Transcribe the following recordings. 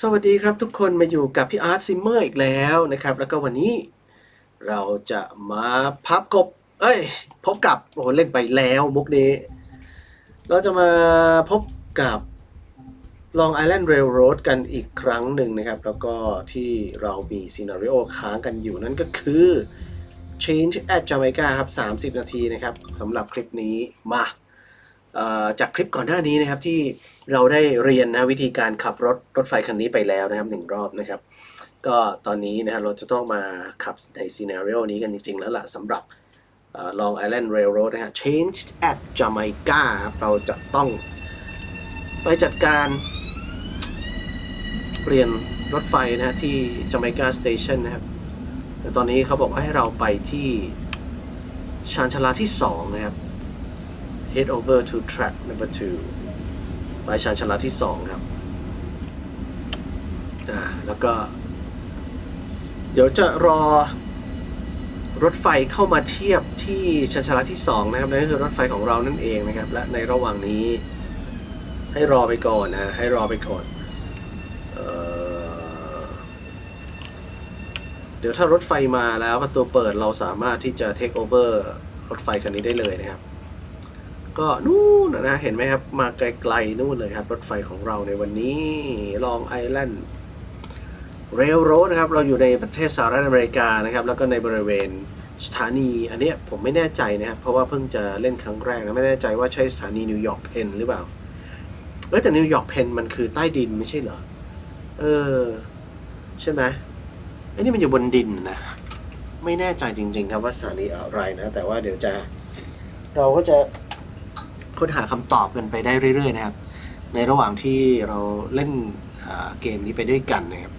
สวัสดีครับทุกคนมาอยู่กับพี่อาร์ตซิมเมอร์อีกแล้วนะครับ แล้วก็วันนี้เราจะมาพับกบ เอ้ย พบกับโอ้เล่นไปแล้วมุกนี้ เราจะมาพบกับ Long Island Railroad กันอีกครั้งหนึ่งนะครับ แล้วก็ที่เรามีซีนารีโอค้างกันอยู่นั่นก็คือ Change at Jamaica ครับ 30 นาทีนะครับสำหรับคลิปนี้มา จากคลิปก่อนหน้านี้นะครับที่เราได้เรียนนะวิธีการขับรถรถไฟคันนี้ไปแล้วนะครับหนึ่งรอบนะครับ ก็ตอนนี้นะครับเราจะต้องมาขับในซีนารีโอนี้กันจริง ๆ แล้วล่ะสำหรับเอ่อ Long Island Railroad นะฮะ Change at Jamaica เราจะต้องไปจัดการเปลี่ยนรถไฟนะฮะที่ Jamaica Station นะครับแต่ตอนนี้เขาบอกว่าให้เราไปที่ชานชาลาที่ 2 นะครับ head over to track number 2ไปชานชลาที่2ครับอ่าแล้วก็ เดี๋ยวจะรอรถไฟเข้ามาเทียบที่ชานชลาที่ 2 นะครับนั่นก็คือรถไฟของเรานั่นเองนะครับ และในระหว่างนี้ ให้รอไปก่อนนะให้รอไปก่อนเออเดี๋ยวถ้ารถไฟมาแล้วประตูเปิดเราสามารถที่จะ take over รถไฟคันนี้ได้เลยนะครับ ก็นู่นนะเห็นไหมครับ มาไกลๆนู่นเลยครับ รถไฟของเราในวันนี้ Long Island Railroad นะครับ เราอยู่ในประเทศสหรัฐอเมริกานะครับ แล้วก็ในบริเวณสถานี อันนี้ผมไม่แน่ใจนะครับ เพราะว่าเพิ่งจะเล่นครั้งแรกนะไม่แน่ใจว่าใช่สถานีนิวยอร์กเพนหรือเปล่าเออแต่นิวยอร์กเพนมันคือใต้ดินไม่ใช่เหรอ เออ ใช่ไหมไอ้นี่มันอยู่บนดินนะ ไม่แน่ใจจริง ๆ ครับว่าสถานีอะไรนะ แต่ว่าเดี๋ยวจะ เราก็จะ ค้นหาคำตอบกันไปได้เรื่อยๆนะครับ ในระหว่างที่เราเล่นเกมนี้ไปด้วยกันนะครับ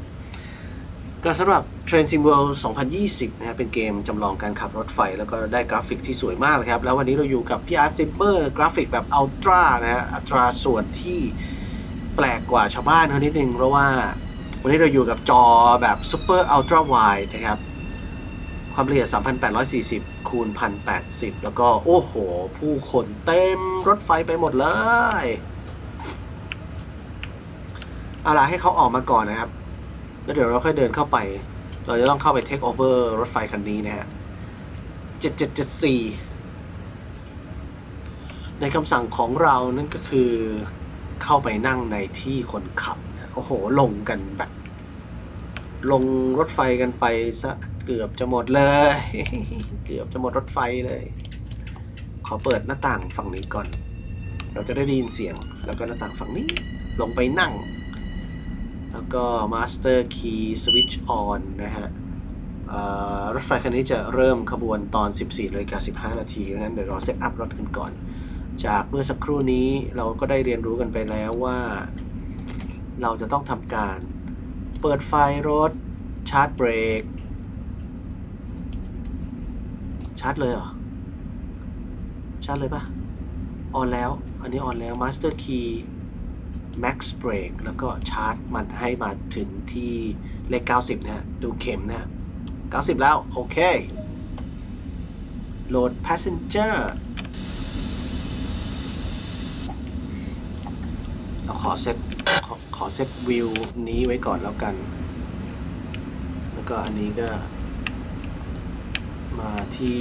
ก็สำหรับ Train Sim World 2020 นะครับเป็นเกมจำลองการขับรถไฟ แล้วก็ได้กราฟิกที่สวยมากครับ แล้ววันนี้เราอยู่กับพี่อาร์ตซิมเ e อร์กราฟิกแบบอัลตร้านะฮะอัตราส่วนที่แปลกกว่าชาวบ้านเขานิดนึง เพราะว่าวันนี้เราอยู่กับจอแบบ Super Ultra Wide นะครับ ความละเอียด 3840 คูณ 1080 แล้วก็โอ้โห ผู้คนเต็มรถไฟไปหมดเลยเอาล่ะให้เขาออกมาก่อนนะครับ แล้วเดี๋ยวเราค่อยเดินเข้าไป เราจะต้องเข้าไป take over รถไฟคันนี้นะฮะ 7774 ในคำสั่งของเรานั่นก็คือเข้าไปนั่งในที่คนขับนะโอ้โห ลงกันแบบ ลงรถไฟกันไปซะเกือบจะหมดเลย เกือบจะหมดรถไฟเลย ขอเปิดหน้าต่างฝั่งนี้ก่อน เราจะได้ได้ยินเสียง แล้วก็หน้าต่างฝั่งนี้ ลงไปนั่ง แล้วก็ Master Key Switch On นะฮะรถไฟคันนี้จะเริ่มขบวนตอน 14นาฬิกา15 นาทีนั้นเดี๋ยวเราเซตอัพรถกันก่อน จากเมื่อสักครู่นี้เราก็ได้เรียนรู้กันไปแล้วว่า เราจะต้องทำการ เปิดไฟรถ ชาร์จเบรก ชาร์จเลยเหรอ ชาร์จเลยปะออนแล้ว อันนี้ออนแล้ว Master Key Max Brake แล้วก็ชาร์จมันให้มาถึงที่เลข 90 นะฮะดูเข็มนะฮะ90 แล้ว โอเค โหลด Passenger เราขอเซตขอขอเซตวิวนี้ไว้ก่อนแล้วกัน แล้วก็อันนี้ก็ มาที่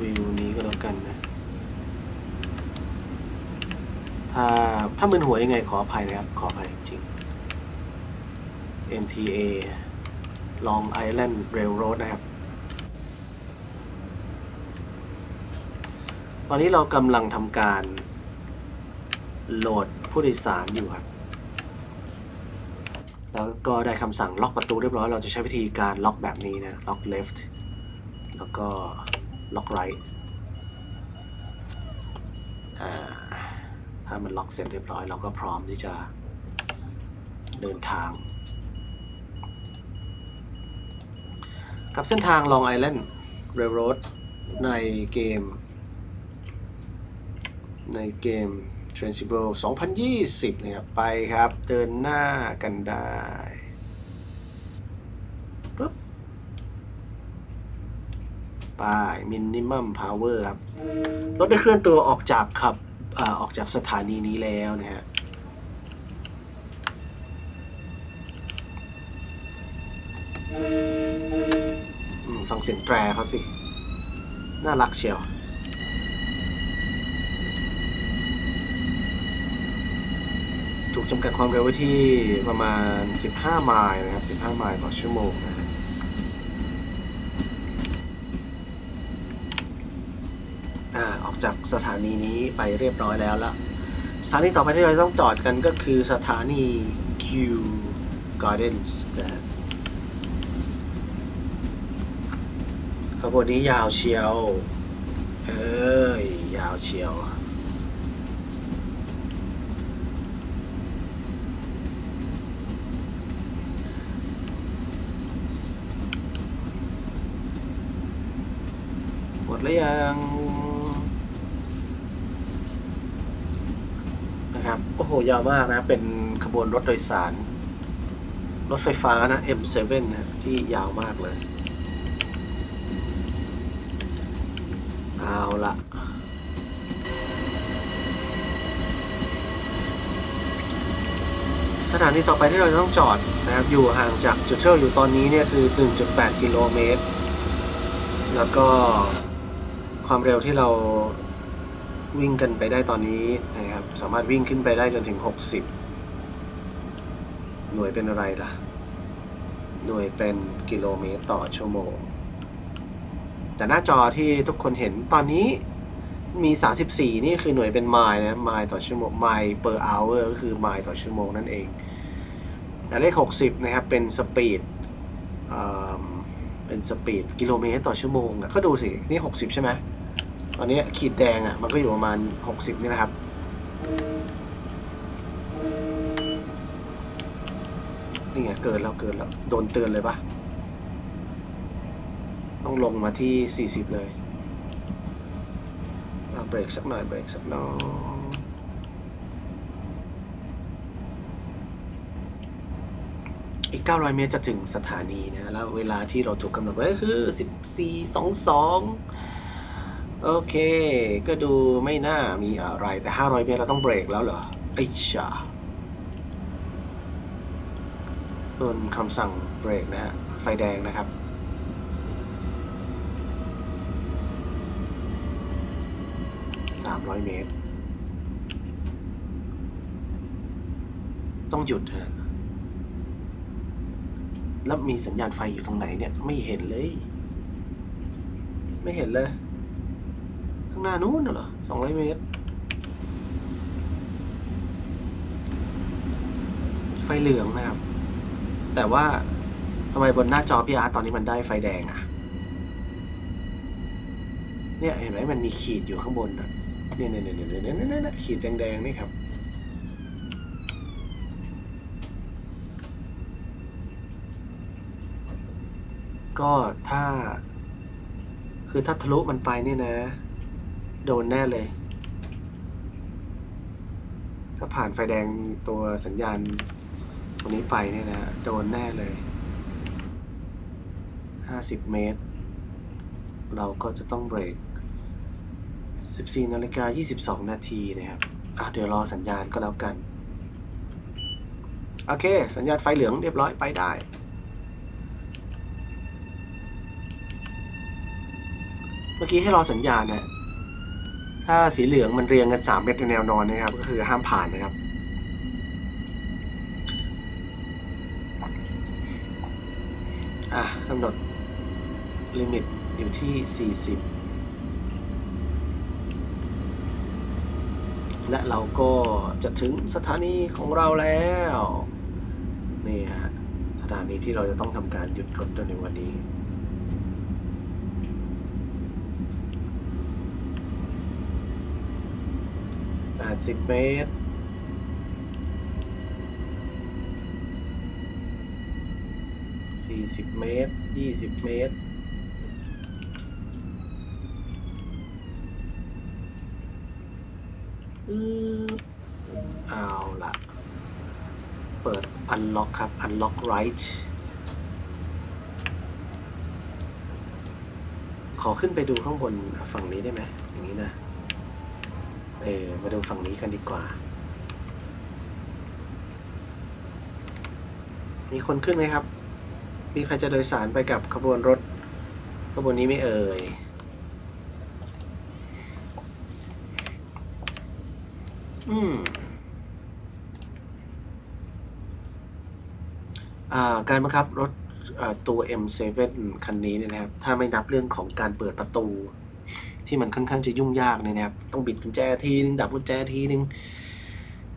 วิวนี้ก็แล้วกันนะ ถ้าถ้ามึนหัวยังไงขออภัยนะครับ ขออภัยจริง MTA Long Island Railroad นะครับ ตอนนี้เรากำลังทำการโหลด ผู้โดยสารอยู่ครับ แล้วก็ได้คำสั่งล็อกประตูเรียบร้อย เราจะใช้วิธีการล็อกแบบนี้นะ ล็อก left แล้วก็ล็อก right ถ้ามันล็อกเสร็จเรียบร้อย เราก็พร้อมที่จะเดินทาง กับเส้นทาง Long Island Railroad ในเกม ในเกม t r a n s i b l e 2020นะครับไปครับ เดินหน้ากันได้ปึ๊บป้าย minimum power ครับ รถได้เคลื่อนตัวออกจากขับอออกจากสถานีนี้แล้วนะฮะฟังเสียงแตรเขาสิ น่ารักเชียว จำกัดความเร็วไว้ที่ประมาณ 15 ไมล์นะครับ 15 ไมล์ต่อชั่วโมงนะอ่าออกจากสถานีนี้ไปเรียบร้อยแล้วละสถานีต่อไปที่เราต้องจอดกันก็คือสถานี Q Gardens นะขบวนนี้ยาวเชียว เอ้ย ยาวเชียว หมดแล้วยังนะครับโอ้โหยาวมากนะ เป็นขบวนรถโดยสาร รถไฟฟ้านะ M7 นะที่ยาวมากเลย เอาละสถานีต่อไปที่เราจะต้องจอดนะครับ อยู่ห่างจากจุดที่เราอยู่ตอนนี้เนี่ยคือ 1.8 กิโลเมตร แล้วก็ ความเร็วที่เราวิ่งกันไปได้ตอนนี้นะครับ สามารถวิ่งขึ้นไปได้จนถึง 60 หน่วยเป็นอะไรล่ะ หน่วยเป็นกิโลเมตรต่อชั่วโมง แต่หน้าจอที่ทุกคนเห็นตอนนี้มี 34 นี่คือหน่วยเป็นไมล์นะ ไมล์ต่อชั่วโมง ไมล์ per hour ก็คือไมล์ต่อชั่วโมงนั่นเองแต่เลข 60 นะครับ เป็นสปีดเป็นสปีดกิโลเมตรต่อชั่วโมงอะก็ดูสิ นี่ 60 ใช่ไหม ตอนนี้ขีดแดงอะ มันก็อยู่ประมาณ 60 นี่นะครับ นี่ไงเกินแล้วเกินแล้ว โดนเตือนเลยปะต้องลงมาที่ 40 เลยเอาเบรกสักหน่อยเบรกสักหน่อยอีก 900 เมตรจะถึงสถานีนะ แล้วเวลาที่เราถูกกำหนดไว้ก็คือ 14.22 โอเค ก็ดูไม่น่ามีอะไร แต่ 500 เมตรเราต้องเบรกแล้วเหรอ ไอ้ชาโดนคำสั่งเบรกนะฮะ ไฟแดงนะครับ 300 เมตร ต้องหยุดฮะ แล้วมีสัญญาณไฟอยู่ตรงไหนเนี่ย ไม่เห็นเลย ไม่เห็นเลย ข้างหน้านู้นน่ะเหรอสองร้อยเมตร ไฟเหลืองนะครับ แต่ว่าทำไมบนหน้าจอพี่อาร์ตตอนนี้มันได้ไฟแดงอะเนี่ยเห็นไหมมันมีขีดอยู่ข้างบนนะเนี่ยเนี่ยเนี่ยเนี่ยเนี่ยเนี่ยขีดแดงๆนี่ครับก็ถ้า คือถ้าทะลุมันไปเนี่ยนะ โดนแน่เลย ถ้าผ่านไฟแดงตัวสัญญาณตรงนี้ไปเนี่ยนะ โดนแน่เลย 50 เมตร เราก็จะต้องเบรก 14นาฬิกา22 นาทีนะครับอะเดี๋ยวรอสัญญาณก็แล้วกัน โอเค สัญญาณไฟเหลืองเรียบร้อยไปได้เมื่อกี้ให้รอสัญญาณนะ ถ้าสีเหลืองมันเรียงกัน 3 เมตรในแนวนอนนะครับ ก็คือห้ามผ่านนะครับ อะกำหนดลิมิตอยู่ที่ 40 และเราก็จะถึงสถานีของเราแล้ว นี่ฮะ สถานีที่เราจะต้องทำการหยุดรถในวันนี้ 80 เมตร 40 เมตร 20 เมตรอือเอาละเปิด unlock ครับ unlock right ขอขึ้นไปดูข้างบนฝั่งนี้ได้ไหมอย่างนี้นะ เออมาดูฝั่งนี้กันดีกว่า มีคนขึ้นไหมครับ มีใครจะโดยสารไปกับขบวนรถข้างบนนี้ไม่เอ่ยอืมการบังคับรถตัว M7 คันนี้เนี่ยนะครับ ถ้าไม่นับเรื่องของการเปิดประตู ที่มันค่อนข้างจะยุ่งยากเนี่ยนะครับ ต้องบิดกุญแจทีนึงดับกุญแจทีนึง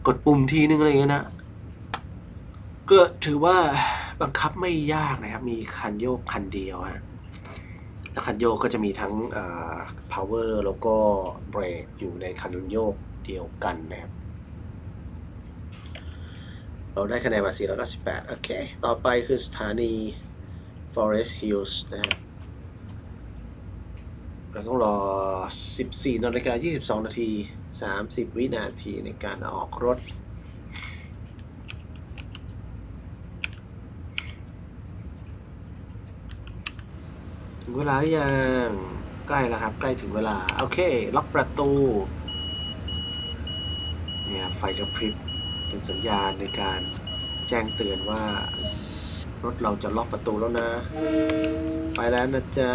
กดปุ่มทีนึงอะไรเงี้ยนะก็ถือว่าบังคับไม่ยากนะครับ มีคันโยกคันเดียวฮะแล้วคันโยกก็จะมีทั้งอ่า power แล้วก็เบรกอยู่ในคันโยกเดียวกันนะครับ เราได้คะแนนมา498โอเค ต่อไปคือสถานี Forest Hills นะครับ เราต้องรอ 14นาฬิกา22 นาที 30 วินาทีในการออกรถ ถึงเวลาหรือยังใกล้แล้วครับ ใกล้ถึงเวลา โอเค ล็อกประตูเนี่ยไฟกระพริบเป็นสัญญาณในการแจ้งเตือนว่า รถเราจะล็อกประตูแล้วนะ ไปแล้วนะจ๊ะ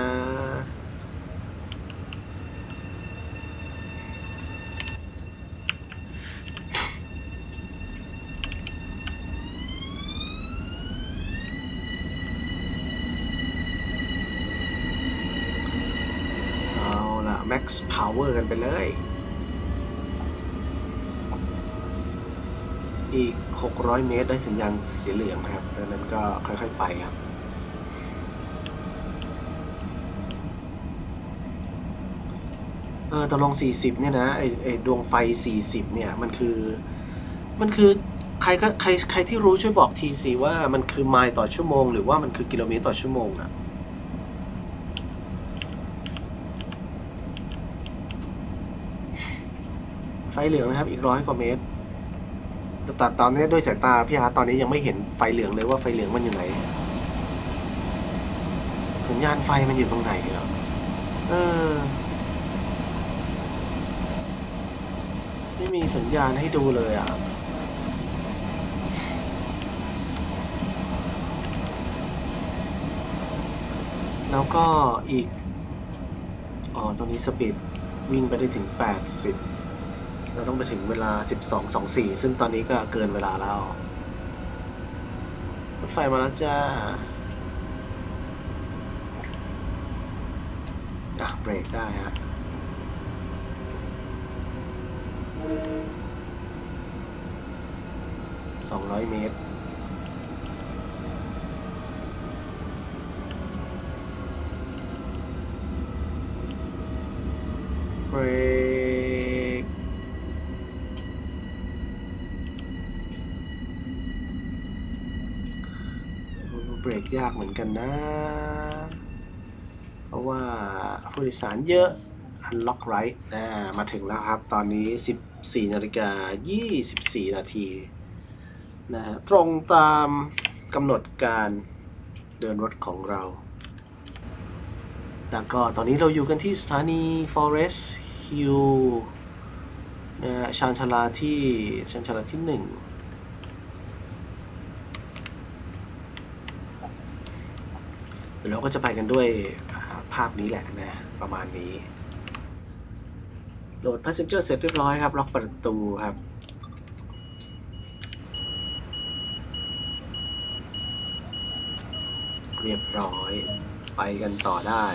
max power กันไปเลย อีก 600 เมตรได้สัญญาณสีเหลืองนะครับดังนั้นก็ค่อยๆไปครับเออตกลง 40 เนี่ยนะไอไอดวงไฟ 40 เนี่ย มันคือ มันคือใครก็ใครใครที่รู้ช่วยบอกทีสิว่ามันคือไมล์ต่อชั่วโมง หรือว่ามันคือกิโลเมตรต่อชั่วโมงอะไเหลืองนะครับ อีกร้อยกว่าเมตรแต่ตตอนนี้ด้วยสายตาพี่อาร์ตตอนนี้ยังไม่เห็นไฟเหลืองเลยว่าไฟเหลืองมันอยู่ไหนสัญญาณไฟมันอยู่ตรงไหนอะเออไม่มีสัญญาณให้ดูเลยอะแล้วก็อีก อ๋อ ตรงนี้สปีดวิ่งไปได้ถึง 80 เราต้องไปถึงเวลา 12.24 ซึ่งตอนนี้ก็เกินเวลาแล้ว รถไฟมาแล้วจ้าอะเบรกได้ฮะ200เมตร เบรก เบรกยากเหมือนกันนะ เพราะว่าผู้โดยสารเยอะอันล็อกไรท์นะมาถึงแล้วครับ ตอนนี้ 14นาฬิกา24 นาทีนะตรงตามกำหนดการเดินรถของเราแต่ก็ตอนนี้เราอยู่กันที่สถานี Forest Hill นะชานชาลาที่ชานชาลาที่ 1 ดี๋ยวเราก็จะไปกันด้วยภาพนี้แหละนะประมาณนี้ โหลด Passenger เสร็จเรียบร้อยครับ ล็อกประตูครับเรียบร้อย ไปกันต่อได้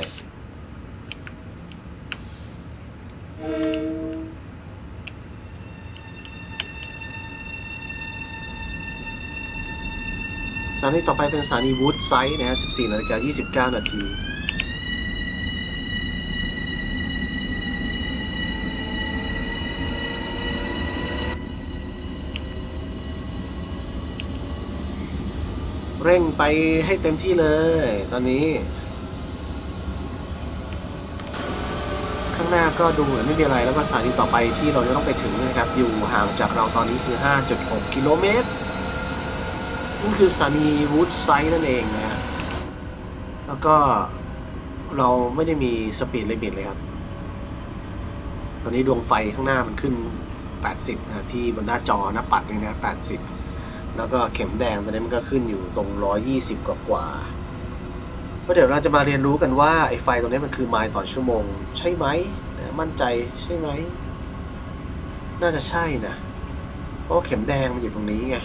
สถานีต่อไปเป็นสถานีวูดไซด์นะฮะ 14นาฬิกา29 นาที เร่งไปให้เต็มที่เลยตอนนี้ ข้างหน้าก็ดูเหมือนไม่มีอะไรแล้วก็สถานีต่อไปที่เราจะต้องไปถึงนะครับ อยู่ห่างจากเราตอนนี้คือ 5.6 กิโลเมตร นั่นคือสถานีวูดไซด์นั่นเองนะฮะ แล้วก็เราไม่ได้มีสปีดลิมิตเลยครับ ตอนนี้ดวงไฟข้างหน้ามันขึ้น 80นะที่บนหน้าจอหน้าปัดนี่นะ 80 แล้วก็เข็มแดงตอนนี้มันก็ขึ้นอยู่ตรง 120 กว่ากว่าๆว่าเดี๋ยวเราจะมาเรียนรู้กันว่าไอ้ไฟตรงนี้มันคือไมล์ต่อชั่วโมง ใช่ไหมนะมั่นใจใช่ไหม น่าจะใช่นะ เพราะเข็มแดงมันอยู่ตรงนี้ไง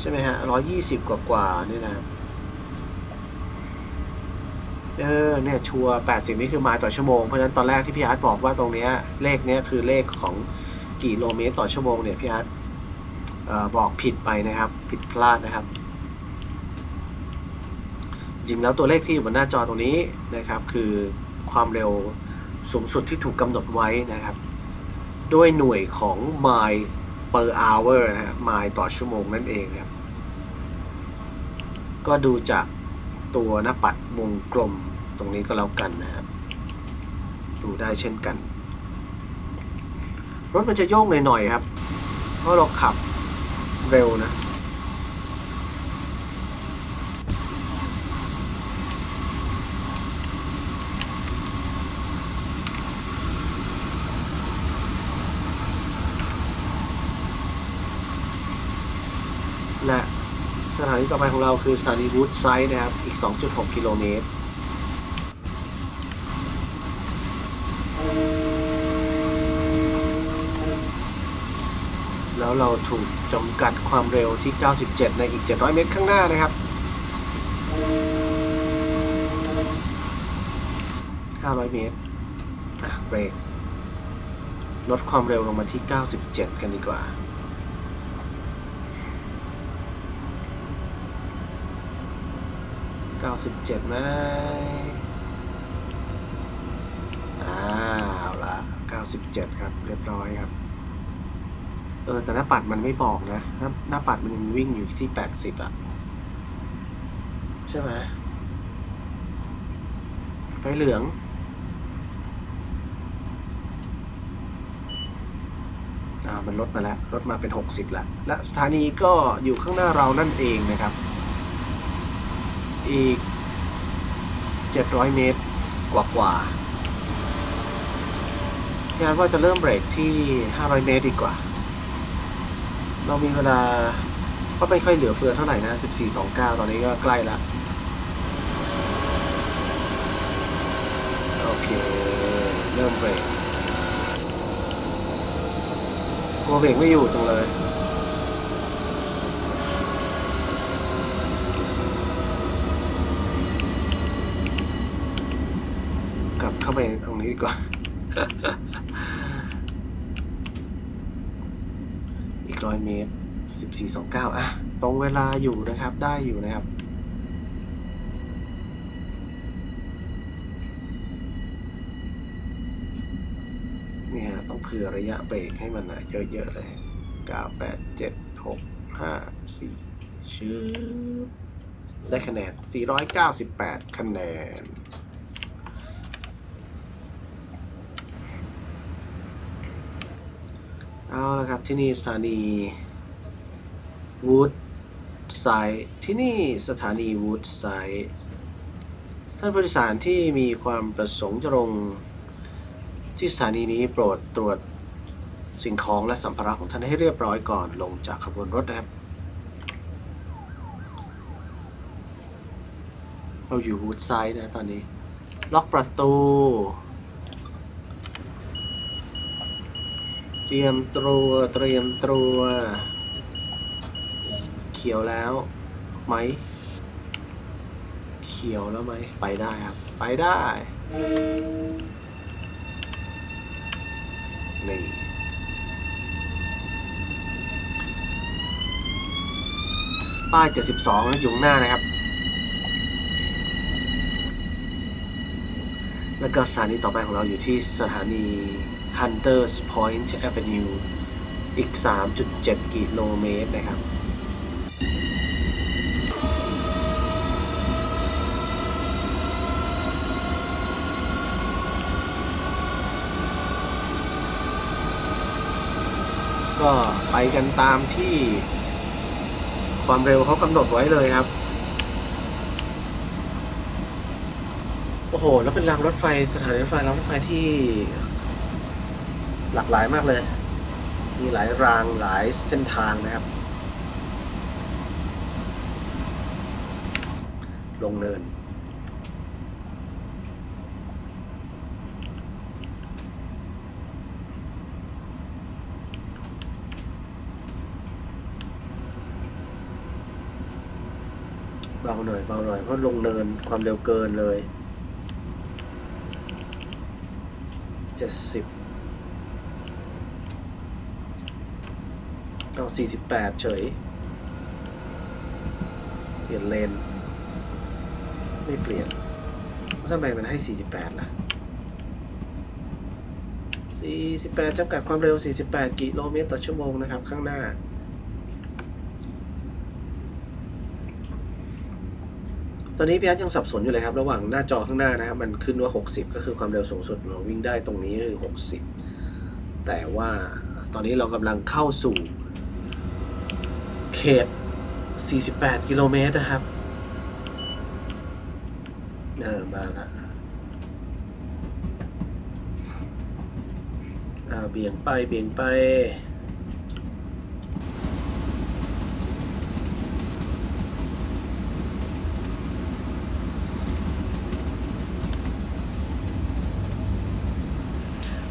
ใช่ไหมฮะร้อยี่สิบกว่ากว่านี่นะครับเออเนี่ยชัวร์แปดสิบนี่คือไมล์ต่อชั่วโมง เพราะฉะนั้นตอนแรกที่พี่อาร์ตบอกว่าตรงเนี้ยเลขเนี้ยคือเลขของกิโลเมตรต่อชั่วโมงเนี่ยพี่อาร์ตบอกผิดไปนะครับ ผิดพลาดนะครับ จริงแล้วตัวเลขที่อยู่บนหน้าจอตรงนี้นะครับ คือความเร็วสูงสุดที่ถูกกำหนดไว้นะครับ ด้วยหน่วยของ mile per hour นะฮะ mile ต่อชั่วโมงนั่นเองครับ ก็ดูจากตัวหน้าปัดวงกลมตรงนี้ก็แล้วกันนะครับ ดูได้เช่นกัน รถมันจะโยกหน่อยๆครับ เพราะเราขับเร็วนะ สถานีต่อไปของเราคือสถานีวูดไซด์นะครับ อีก 2.6 กิโลเมตรแล้วเราถูกจำกัดความเร็วที่ 97 ในอีก 700 เมตรข้างหน้านะครับ 500 เมตร อะ เบรก ลดความเร็วลงมาที่ 97 กันดีกว่า 97ไหมอ้าวละ97 ครับเรียบร้อยครับ เออ แต่หน้าปัดมันไม่บอกนะ หน้าหน้าปัดมันยังวิ่งอยู่ที่ 80 อะ ใช่ไหมไฟเหลืองอ่ามันลดมาแล้วลดมาเป็น 60 แล้ว และสถานีก็อยู่ข้างหน้าเรานั่นเองนะครับ อีก 700 เมตรกว่ากว่าๆพี่อาร์ตว่าจะเริ่มเบรกที่ 500 เมตรดีกว่า เรามีเวลาก็ไม่ค่อยเหลือเฟือเท่าไหร่นะ 14.29 ตอนนี้ก็ใกล้ละโอเค เริ่มเบรกกลัวเบรกไม่อยู่จังเลย กลับ เข้าไปตรงนี้ดีกว่า อีกร้อยเมตรสิบสี่สองเก้าอะ ตรงเวลาอยู่นะครับ ได้อยู่นะครับ เนี่ย ต้องเผื่อระยะเบรกให้มันอะเยอะ ๆ เลยเก้าแปดเจ็ดหกห้าสี่ชื่อได้คะแนน 498 คะแนน เอาละครับ ที่นี่สถานีวูดไซด์ที่นี่สถานีวูดไซด์ท่านผู้โดยสารที่มีความประสงค์จะลงที่สถานีนี้โปรดตรวจสิ่งของและสัมภาระของท่านให้เรียบร้อยก่อนลงจากขบวนรถนะครับ เราอยู่วูดไซด์นะตอนนี้ ล็อกประตู เตรียมตัวเตรียมตัว เขียวแล้วไหม เขียวแล้วไหม ไปได้ครับ ไปได้นี่ป้าย 72 อยู่ข้างหน้านะครับ แล้วก็สถานีต่อไปของเราอยู่ที่สถานี Hunters Point Avenue อีก 3.7 กิโลเมตรนะครับ ก็ไปกันตามที่ความเร็วเขากำหนดไว้เลยครับ โอ้โห แล้วเป็นรางรถไฟสถานีรถไฟรางรถไฟที่ หลากหลายมากเลย มีหลายรางหลายเส้นทางนะครับ ลงเนิน เบาหน่อยเบาหน่อยเพราะลงเนินความเร็วเกินเลยเจ็ดสิบ เอาสี่สิบแปดเฉย เปลี่ยนเลน ไม่เปลี่ยนทำไมมันให้48ล่ะ48จำกัดความเร็ว48กิโลเมตรต่อชั่วโมงนะครับ ข้างหน้าตอนนี้พี่อาร์ตยังสับสนอยู่เลยครับ ระหว่างหน้าจอข้างหน้านะครับ มันขึ้นว่า 60 ก็คือความเร็วสูงสุดเราวิ่งได้ตรงนี้คือ 60 แต่ว่าตอนนี้เรากำลังเข้าสู่ เขต 48 กิโลเมตรนะครับเออมาละอ่าเบี่ยงไป เบี่ยงไป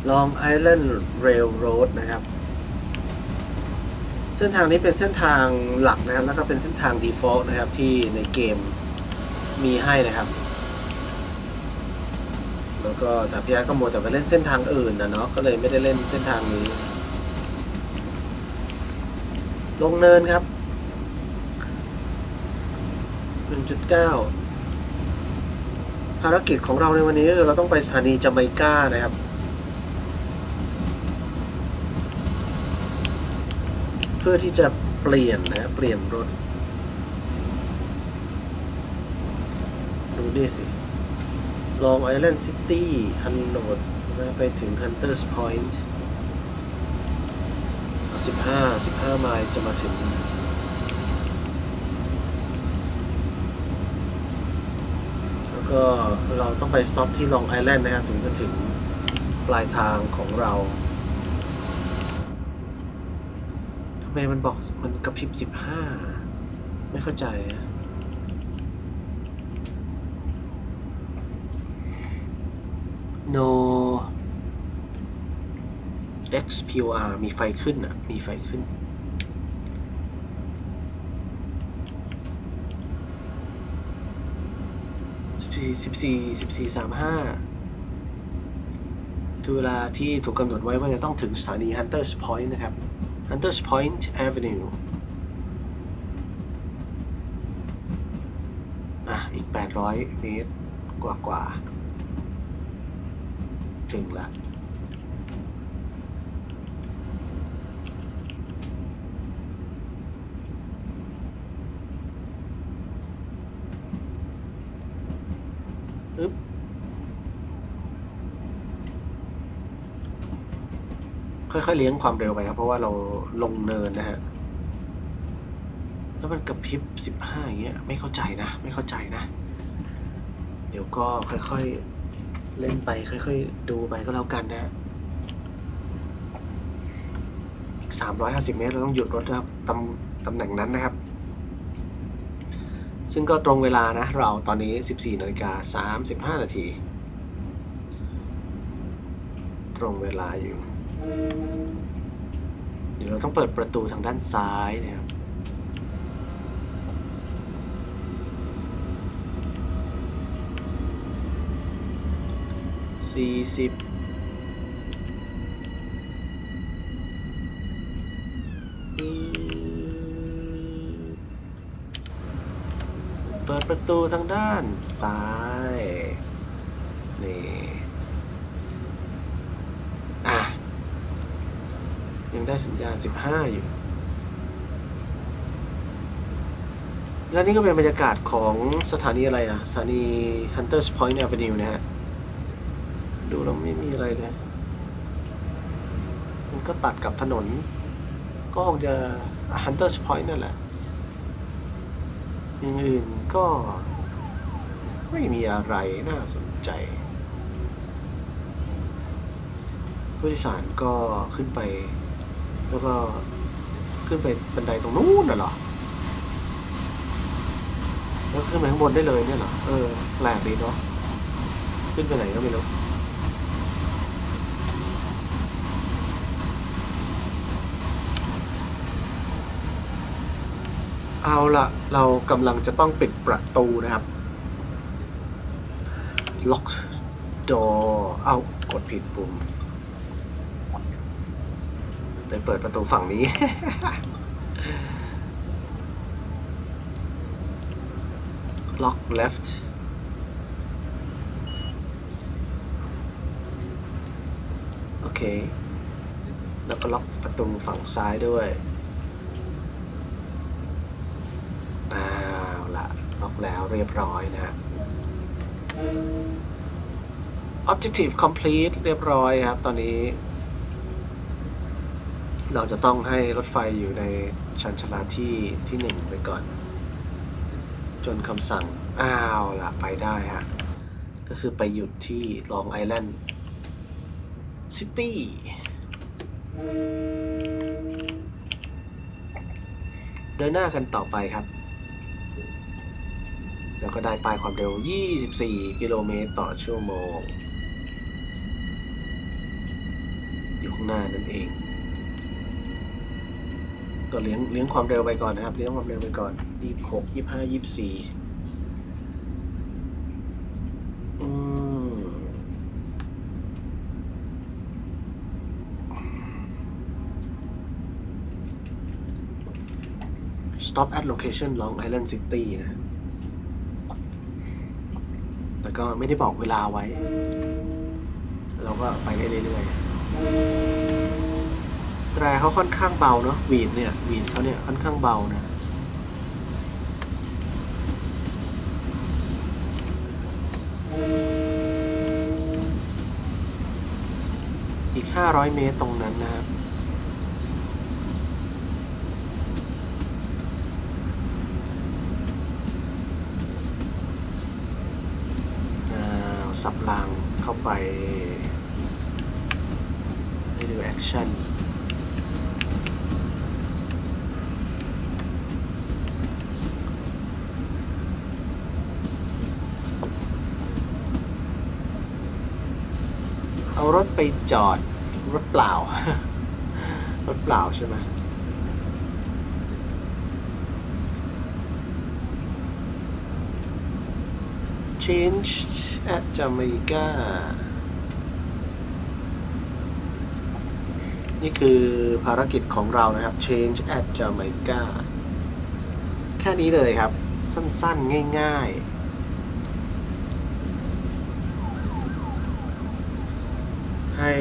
Long Island Railroad นะครับ เส้นทางนี้เป็นเส้นทางหลักนะครับ แล้วก็เป็นเส้นทาง default นะครับที่ในเกมมีให้นะครับ แล้วก็แต่พี่อาร์ก็มัวแต่ไปเล่นเส้นทางอื่นนะเนาะก็เลยไม่ได้เล่นเส้นทางนี้ ลงเนินครับ1.9ภารกิจของเราในวันนี้เราต้องไปสถานีจาไมกานะครับ เพื่อที่จะเปลี่ยนนะเปลี่ยนรถ ดูนี่สิ Long Island City อันโหลดนะไปถึง Hunters Point สิบห้าสิบห้าไมล์จะมาถึงแล้วก็เราต้องไปสต็อปที่ Long Island นะครับ ถึงจะถึงปลายทางของเรา ทำไมมันบอกมันกระพริบสิบห้าไม่เข้าใจอะ no XPOR มีไฟขึ้นอะ มีไฟขึ้น สิบสี่สิบสี่สิบสี่สามห้าคือเวลาที่ถูกกำหนดไว้ว่าจะต้องถึงสถานี Hunters Point นะครับ Hunters Point Avenue อะ อีก 800 เมตรกว่า ๆ ถึงละ อึ๊บ ค่อยๆเลี้ยงความเร็วไปครับ เพราะว่าเราลงเนินนะฮะ แล้วมันกระพริบสิบห้าอย่างเงี้ย ไม่เข้าใจนะ ไม่เข้าใจนะ เดี๋ยวก็ค่อยๆ เล่นไปค่อยๆ ดูไปก็แล้วกันนะอีกสามร้อยห้าสิบเมตรเราต้องหยุดรถนะครับตำตำแหน่งนั้นนะครับ ซึ่งก็ตรงเวลานะ เราตอนนี้14นาฬิกา35นาที ตรงเวลาอยู่ เดี๋ยวเราต้องเปิดประตูทางด้านซ้ายนะครับสี่สิบเปิดประตูทางด้านซ้าย นี่ อะ ยังได้สัญญาณ 15 อยู่ และนี่ก็เป็นบรรยากาศของสถานีอะไรอะ สถานี Hunters Point Avenue นะฮะ ดูแล้วไม่มีอะไรเลย มันก็ตัดกับถนน ก็คงจะ Hunters Point นั่นแหละอย่างอื่นก็ไม่มีอะไรน่าสนใจ ผู้โดยสารก็ขึ้นไป แล้วก็ขึ้นไปบันไดตรงนู้นน่ะเหรอ แล้วขึ้นไปข้างบนได้เลยเนี่ยเหรอ เออแปลกดีเนาะ ขึ้นไปไหนก็ไม่รู้เอาละเรากำลังจะต้องปิดประตูนะครับ lock door เอากดผิดปุ่ม ไปเปิดประตูฝั่งนี้ lock left โอเค แล้วก็ล็อกประตูฝั่งซ้ายด้วยอ้าวละล็อกแล้วเรียบร้อยนะฮะ Objective complete เรียบร้อยครับ ตอนนี้ เราจะต้องให้รถไฟอยู่ในชันชลาที่ที่หนึ่งไปก่อน จนคำสั่ง อ้าวละไปได้ฮะ ก็คือไปหยุดที่ลองไอแลนด์ซิตี้เดินหน้ากันต่อไปครับ แล้วก็ได้ปลายความเร็ว 24 กิโลเมตรต่อชั่วโมง อยู่ข้างหน้านั่นเอง ก็เลี้ยงเลี้ยงความเร็วไปก่อนนะครับ เลี้ยงความเร็วไปก่อน26 25 24อืม stop at location Long Island City นะ แต่ก็ไม่ได้บอกเวลาไว้ เราก็ไปได้เรื่อยๆ แต่เขาค่อนข้างเบาเนาะวีดเนี่ยวีดเขาเนี่ยค่อนข้างเบานะอีก 500 เมตรตรงนั้นนะครับอ่าสับรางเข้าไปให้ดูแอคชั่น เอารถ ไปจอดรถเปล่า รถเปล่าใช่ไหม change at Jamaica นี่คือภารกิจของเรานะครับ change at Jamaica แค่นี้เลยครับ สั้นๆ ง่าย ๆ ให้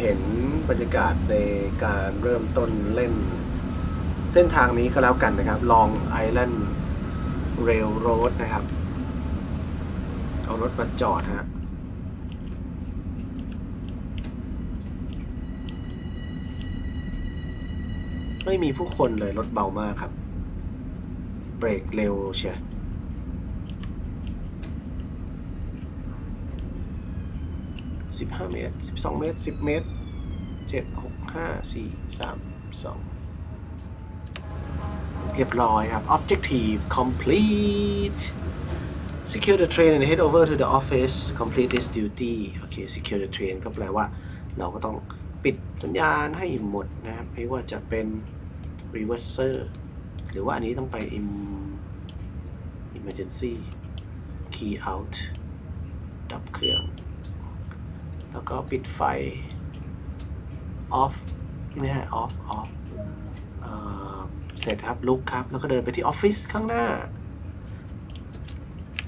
เห็นบรรยากาศในการเริ่มต้นเล่น เส้นทางนี้ก็แล้วกันนะครับ Long Island Railroad นะครับ เอารถมาจอดฮะไม่มีผู้คนเลยรถเบามากครับ เบรกเร็วเชีย สิบห้าเมตรสิบสองเมตรสิบเมตรเจ็ดหกห้าสี่สามสองเรียบร้อยครับ objective complete secure the train and head over to the office complete this duty โอเค secure the train ก็แปลว่าเราก็ต้องปิดสัญญาณให้หมดนะครับไม่ว่าจะเป็น reverser หรือว่าอันนี้ต้องไป emergency key out ดับเครื่อง แล้วก็ปิดไฟ off เนี่ย off off เสร็จครับลุกครับ แล้วก็เดินไปที่ออฟฟิศข้างหน้า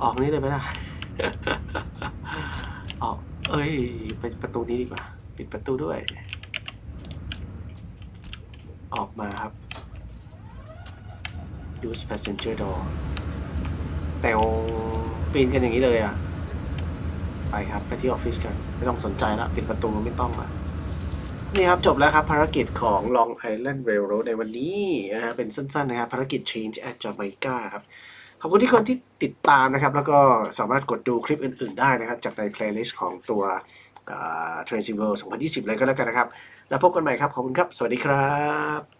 ออกนี้เลยไหมล่ะออกเอ้ย ไปประตูนี้ดีกว่า ปิดประตูด้วย ออกมาครับ use passenger door แต่ปีนกันอย่างนี้เลยอะ ไปครับ ไปที่ออฟฟิศกัน ไม่ต้องสนใจละปิดประตูไม่ต้องละนี่ครับ จบแล้วครับ ภารกิจของ Long Island Railroad ในวันนี้นะฮะเป็นสั้นๆ นะครับ ภารกิจ Change at Jamaica ครับ ขอบคุณที่คนที่ติดตามนะครับ แล้วก็สามารถกดดูคลิปอื่นๆ ได้นะครับ จากใน playlist ของตัว t r a n Sim World 2020 เลยก็แล้วกันนะครับ แล้วพบกันใหม่ครับ ขอบคุณครับ สวัสดีครับ